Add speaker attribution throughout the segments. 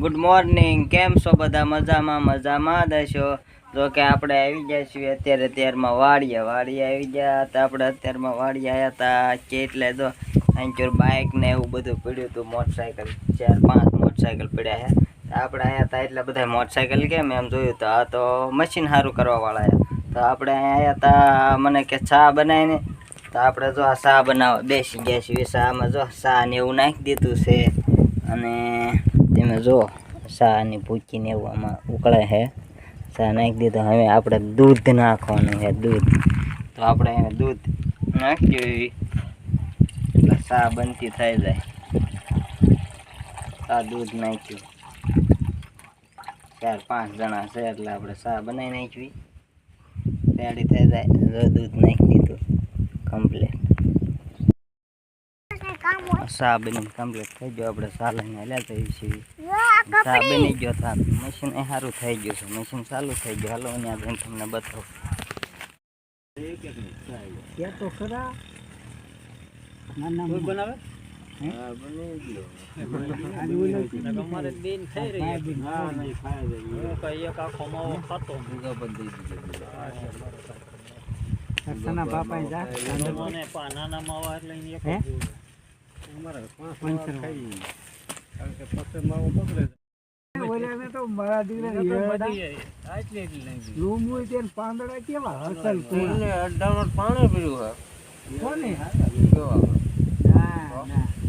Speaker 1: Good morning. કેમ છો બધા? મજામાં મજામાં દેશો જો કે આપણે આવી ગયા છીએ. અત્યારે ત્યારમાં વાડીએ વાડીએ આવી ગયા હતા. આપણે અત્યારમાં વાડીએ આવ્યા હતા. કે એટલે જો અહીં ચોર બાઇક ને એવું બધું પડ્યું હતું. મોટરસાઇકલ ચાર, પાંચ મોટરસાઇકલ પડ્યા છે. આપણે આવ્યા હતા એટલે બધા મોટરસાઇકલ કેમ? એમ જોયું તો આ તો મશીન સારું કરવાવાળા છે. તો આપણે અહીંયા આવ્યા હતા. મને કે ચા બનાવીને. તો આપણે જો આ ચા બનાવવા બેસી ગયા છીએ. ચામાં જો ચા ને એવું નાખી દીધું છે. અને તમે જો ચા ની ભૂકીને એવું આમાં ઉકળે છે. ચા નાખી દીધો, હવે આપણે દૂધ નાખવાનું છે, દૂધ. તો આપણે એને દૂધ નાખી દેવી એટલે ચા બનતી થઈ જાય. આ દૂધ નાખ્યું. ચાર પાંચ જણા છે એટલે આપણે ચા બનાવી નાખવી. રેડી થઈ જાય. જો દૂધ નાખી દીધું. કમ્પ્લીટ ચા બની કમ્પ્લીટ થઈ ગયો. આપણે ચા લઈને હાલ્યા જઈએ છીએ. ચા બની ગયો થા મશીન એ સારું થઈ ગયું છે. મશીન ચાલુ થઈ ગયું. હાલો અહીંયા જઈને તમને બતાવું.
Speaker 2: ત્યાં તો ખરા. ના ના બનાવે? બાપા જા
Speaker 3: મને પા નાના માવા એટલે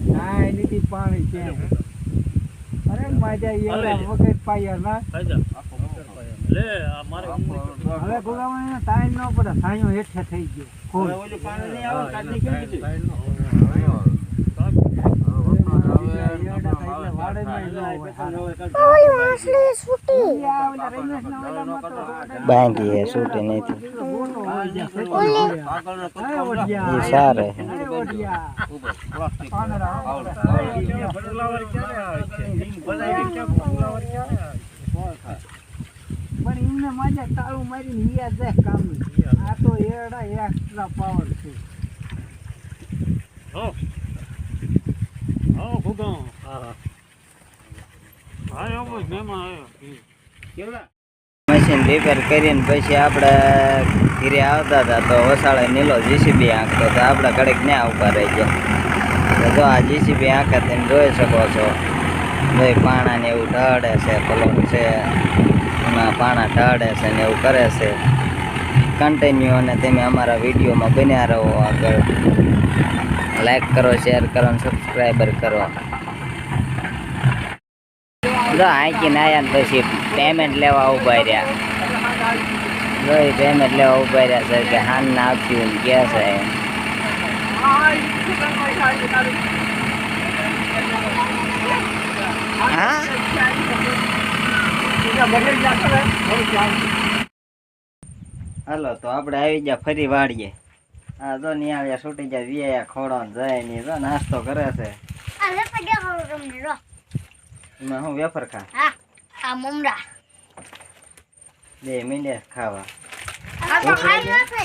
Speaker 2: ના એનીથી પાણી છે. અરે માજા. વગર પાયા ના.
Speaker 3: ખાઈ જા. લે આ મારે ઉંમર
Speaker 2: હવે ભગવાન ટાઈમ ન પડે સાયો હેઠે થઈ ગયો.
Speaker 1: બાંધી હે છૂટી. નથી.
Speaker 2: પાંદડા, પણ એમને મજા તાળું મારીને હિયા જાય કામ આ તો એડા એક્સ્ટ્રા પાવર છે.
Speaker 3: હો. હો, હા, હા. હા, એવો જ મહેમાન આવ્યો.
Speaker 1: મશીન રિપેર કરીને પછી આપણે ઘીરે આવતા હતા તો વસાળે નીલો જીસીબી આંકતો તો આપણે કડક ન્યા ઊભા રહી ગયા તો જો આ જીસીબી આંખે તમે જોઈ શકો છો ભાઈ પાણા ને એવું ઢળે છે પલંગ છે એમાં પાણા ઢળે છે ને એવું કરે છે કન્ટિન્યુ અને તમે અમારા વિડીયોમાં બન્યા રહો આગળ. લાઈક કરો શેર કરો અને સબસ્ક્રાઈબર કરો. જો આંકીને આવ્યા ને પછી પેમેન્ટ લેવા ઊભા રહ્યા. જો પેમેન્ટ લેવા ઊભા રહ્યા છે કે હાન ના આપ્યું કે છે હા? હાલો તો આપણે આવી ગયા ફરી વાળીએ. આ જો નિહાળ્યા છૂટી જાય વિયા ખોડો જાય ની જો નાસ્તો કરે છે. એમાં હું વેફર ખા?
Speaker 4: આ મમરા.
Speaker 1: બે મિનિટ ખાવા.
Speaker 4: આ તો ખાઈ નાખે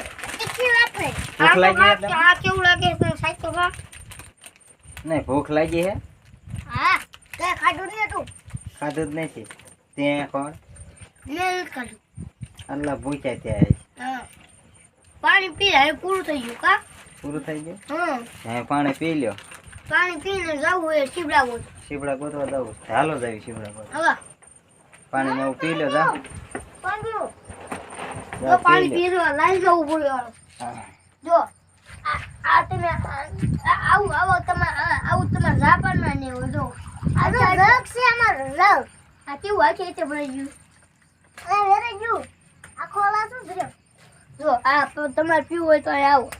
Speaker 1: ભૂખ લાગી?
Speaker 4: આ કેવું લાગે છે સાચો હા?
Speaker 1: નહીં ભૂખ લાગી હે?
Speaker 4: હા તે ખાધું નહીં તું
Speaker 1: ખાધું જ નથી. ત્યાં કોણ?
Speaker 4: મેં નથી ખાધું.
Speaker 1: અલ્લા ભૂખ્યા ત્યાં
Speaker 4: હા પાણી પી હવે પૂરું થઈ ગયું કા?
Speaker 1: પૂરું થઈ ગયું?
Speaker 4: હમ
Speaker 1: પાણી પી લ્યો.
Speaker 4: પાણી પીને જવું હોય ગોત.
Speaker 1: શિબડા ગોતવા દઉં હાલો જ શિબડા ગોત.
Speaker 4: હવે.
Speaker 1: પાણી ને પી લ્યો જા.
Speaker 4: પાણી
Speaker 1: જો
Speaker 4: પાણી
Speaker 1: પી લ્યો.
Speaker 4: પીવા લાઈ જવું પડ્યો જો આ આ તમે આ- આ- આવું આવો તમે આવું તમે જાપાનમાં ને એવું જો. આ તો રગ છે અમારો રગ. આ કેવું આખી રીતે ભરાઈ ગયું? આ વેરે ગયું. આ ખોલા શું છે? જો આ તમારે પીવું હોય તો અહીં આવો.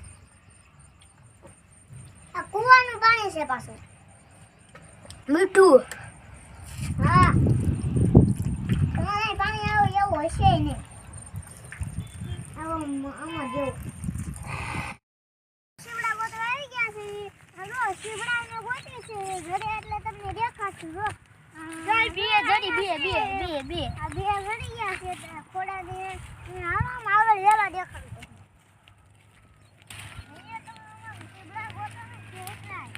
Speaker 4: આ કુવાનું પાણી છે પાછું. મીઠું. હા. તમારે પાણી આવું એવું હશે નહીં. આવા આમાં જેવું. શિવડા ગોતવા આવી ગયા છે. શિવડા શિવડાને ગોતી છે. ઘરે એટલે તમને દેખાશું જો. ચાલ બે જડી બે બે બે બે આ બે જડી ગયા છે ખોડા આવે લેવા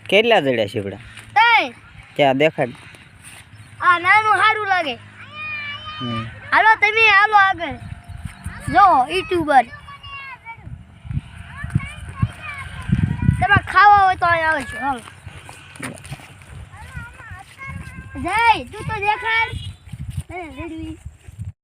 Speaker 1: કેટલા જડ્યા શીપડા
Speaker 4: ત્રણ
Speaker 1: ત્યાં દેખાડ.
Speaker 4: આ નાનું સારું લાગે. હાલો તમે હાલો આગળ. જો યુટ્યુબર. તમે ખાવા હોય તો આવે આવજો હાલો. જય તું તો દેખાડ.